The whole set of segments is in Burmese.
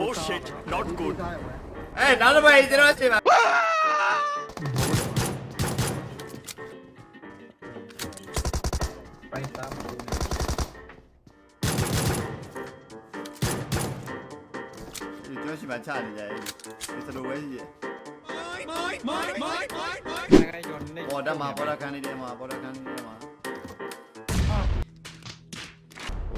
Oh shit, not good. အဲနောက်တစ်ပတ်ကျွန်တော်အချိန်ပါပိုင်သားမလို့ဒီကျွန်တော်ရှိမှချနေကြတယ်ဒီစလိုဝဲရှိတယ် Mine, mine,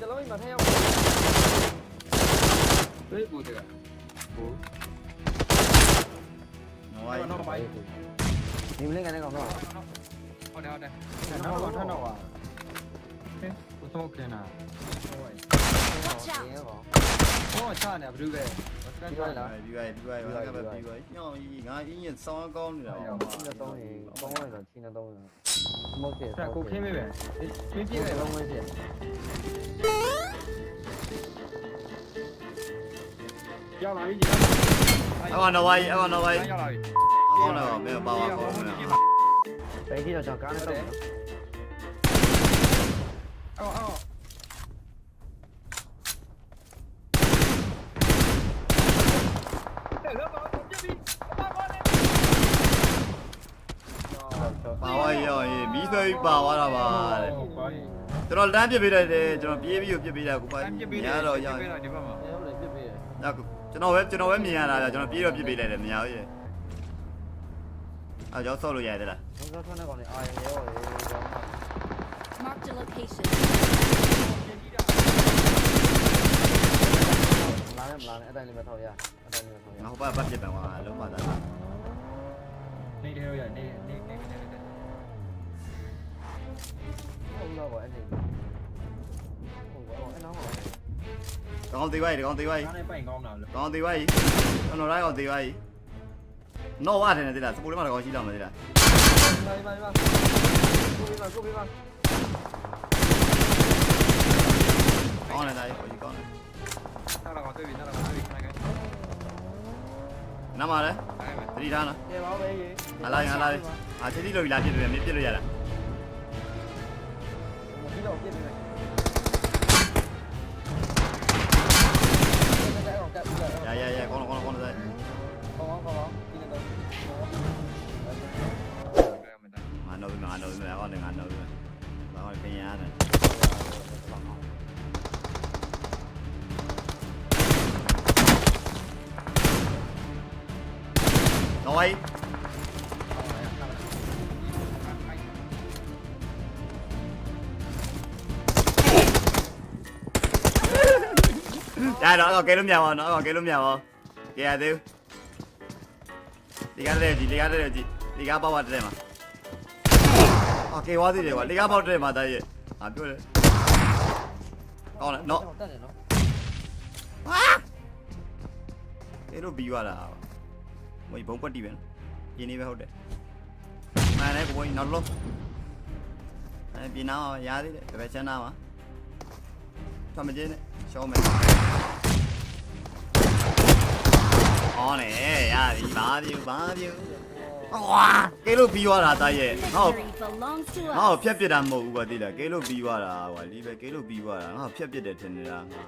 哎，部队啊！部队！你们那个那个。好点好。那个那啊？嘿，不错，OK 啊。我操！我操你啊！不会了，卑微，我来个卑微。你那玩，你那玩意儿，骚啊，没事。大哥没呗？没事。 ရင်မဟုတ်တယ်ဆက်ကိုခင်းမေးပဲခင်းပြပြည့်ည့်တယ်တယ်လုံးဝရှိရောက်လာပြီအဲ့ကတော့ဝိုင်းအဲ့ကတော့ဝိုင်းရောက်လာပြီကောင်းတော့မင်းပါပါကောင်းနေတာဘယ်ကြီးတော့ကျွန်တော်ကားနဲ့တော့အော်အော်ပါဝါရောရေးမီးဆွဲပြီးပါသွားတာပါတဲ့ဟုတ်ပါပြီကျွန်တော်လမ်းပြစ်ပေးလိုက်တယ်ကျွန်တော်ပြေးပြီးပြစ်ပေးလိုက်ကိုပါပြစ်ပေးညာတော့ရောက်ပြစ်ပေးဒီဘက်မှာ ဟုတ်တယ်ပြည့်ပြည့်ညကျွန်တော်ပဲကျွန်တော်ပဲမြင်ရတာဗျကျွန်တော်ပြေးတော့ပြစ်ပေးလိုက်တယ်မညာဘူးရဲ့အဲကြောက်ဆော့လို့ရရသေးလားဘုံတော့ထွက်နေကောင်နေအာရုံရော Marked a location. လာနေလာနေအတိုင်းလေးပဲထောက်ရအတိုင်းလေးပဲထောက်ရငါဟိုဘက်ဘက်ပြစ်ပန်သွားလုံးမသားနေတယ်ရနေနေနေနေ ကောင်းသေးပါ့ကောင်းသေးပါ့ကားနဲ့ပိုင်ကောင်းတာလို့ကောင်းသေးပါ့ကျွန်တော်လိုက်ကောင်းသေးပါ့နော်ဝါတယ်နေသေးလားစပူလေးမှာကောင်းရှိတော့မသေးလားပါပါပါကိုပြပါကိုပြပါကောင်းနေတာဟိုကြီးကောင်းတယ်နောက်တော့တွေ့ပြီနောက်တော့တွေ့ပြီခဏခဏနားမှာလဲအဲ့ပဲသတိထားနော်ကဲပါပဲရေအလားအလားအာချီတီလို့လာပြစ်တယ်မင်းပြစ်လို့ရလားဒီတော့ပြည့်နေတယ် နော်ဝိုင်းရတော့ကဲလို့မြပါနော်ကဲလို့မြပါကဲရသေးဒီကားတဲ့ဒီဒီကားတဲ့ဒီဒီကားပေါ့ပါတဲ့မှာအော်ကဲဝါသေးတယ်ကွာဒီကားပေါ့တဲ့မှာတာရဲ့ဟာပြောတယ်ကောင်းလားနော် တက်တယ်နော်ဟာကဲလို့ပြီးသွားတာမင်းဘုံကွက်တီးပဲပြင်းနေပဲဟုတ်တယ်မှန်တယ်ကိုဘိုးနောက်လို့အဲပြင်းနာရသေးတယ်တပည့်ချမ်းနာမှာထွက်မကျင်းနဲ့ရှောင်းမယ်ဟောနေရပြီဘာပြူဘာပြူဝါကဲလို့ပြီးသွားတာတာရဲ့ဟော Victory belongs to ငါ့ us. ကိုဖြတ်ပစ်တာမဟုတ်ဘူးကွာတိလားကဲလို့ပြီးသွားတာကွာလီပဲကဲလို့ပြီးသွားတာငါ့ကိုဖြတ်ပစ်တယ်ထင်နေတာငါ